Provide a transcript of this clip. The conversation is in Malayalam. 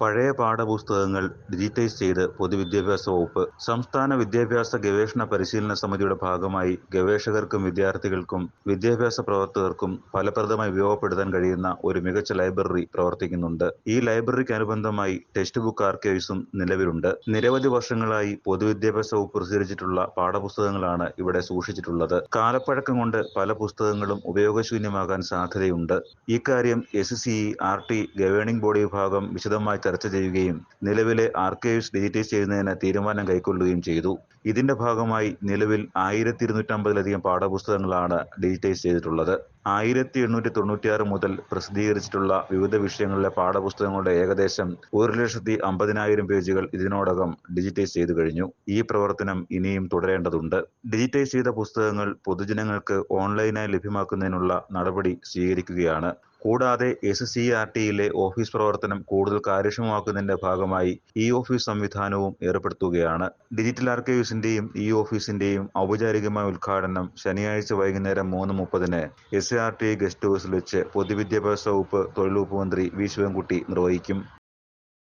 പഴയ പാഠപുസ്തകങ്ങൾ ഡിജിറ്റൈസ് ചെയ്ത് പൊതുവിദ്യാഭ്യാസ വകുപ്പ് സംസ്ഥാന വിദ്യാഭ്യാസ ഗവേഷണ പരിശീലന സമിതിയുടെ ഭാഗമായി ഗവേഷകർക്കും വിദ്യാർത്ഥികൾക്കും വിദ്യാഭ്യാസ പ്രവർത്തകർക്കും ഫലപ്രദമായി ഉപയോഗപ്പെടുത്താൻ കഴിയുന്ന ഒരു മികച്ച ലൈബ്രറി പ്രവർത്തിക്കുന്നുണ്ട്. ഈ ലൈബ്രറിക്ക് അനുബന്ധമായി ടെക്സ്റ്റ് ബുക്ക് ആർക്കൈവ്സും നിലവിലുണ്ട്. നിരവധി വർഷങ്ങളായി പൊതുവിദ്യാഭ്യാസ വകുപ്പ് പ്രസിദ്ധീകരിച്ചിട്ടുള്ള പാഠപുസ്തകങ്ങളാണ് ഇവിടെ സൂക്ഷിച്ചിട്ടുള്ളത്. കാലപ്പഴക്കം കൊണ്ട് പല പുസ്തകങ്ങളും ഉപയോഗശൂന്യമാകാൻ സാധ്യതയുണ്ട്. ഇക്കാര്യം S C R T governing body വിഭാഗം വിശദമായി ചർച്ച ചെയ്യുകയും നിലവിലെ ആർക്കൈവ്സ് ഡിജിറ്റൈസ് ചെയ്യുന്നതിന് തീരുമാനം കൈക്കൊള്ളുകയും ചെയ്തു. ഇതിന്റെ ഭാഗമായി നിലവിൽ ആയിരത്തി ഇരുന്നൂറ്റമ്പതിലധികം പാഠപുസ്തകങ്ങളാണ് ഡിജിറ്റൈസ് ചെയ്തിട്ടുള്ളത്. ആയിരത്തി എണ്ണൂറ്റി തൊണ്ണൂറ്റിയാറ് മുതൽ പ്രസിദ്ധീകരിച്ചിട്ടുള്ള വിവിധ വിഷയങ്ങളിലെ പാഠപുസ്തകങ്ങളുടെ ഏകദേശം ഒരു ലക്ഷത്തി അമ്പതിനായിരം പേജുകൾ ഇതിനോടകം ഡിജിറ്റൈസ് ചെയ്തു കഴിഞ്ഞു. ഈ പ്രവർത്തനം ഇനിയും തുടരേണ്ടതുണ്ട്. ഡിജിറ്റൈസ് ചെയ്ത പുസ്തകങ്ങൾ പൊതുജനങ്ങൾക്ക് ഓൺലൈനായി ലഭ്യമാക്കുന്നതിനുള്ള നടപടി സ്വീകരിക്കുകയാണ്. കൂടാതെ എസ് സി ആർ ടിയിലെ ഓഫീസ് പ്രവർത്തനം കൂടുതൽ കാര്യക്ഷമമാക്കുന്നതിന്റെ ഭാഗമായി ഇ ഓഫീസ് സംവിധാനവും ഏർപ്പെടുത്തുകയാണ്. ഡിജിറ്റൽ ആർക്കൈവ്സിന്റെയും ഇ ഓഫീസിന്റെയും ഔപചാരികമായ ഉദ്ഘാടനം ശനിയാഴ്ച വൈകുന്നേരം മൂന്ന് മുപ്പതിന് എസ് ആർ ടി ഗസ്റ്റ് ഹൌസിൽ വെച്ച് പൊതുവിദ്യാഭ്യാസ വകുപ്പ് തൊഴിൽ വകുപ്പ് മന്ത്രി വി ശിവൻകുട്ടി നിർവഹിക്കും.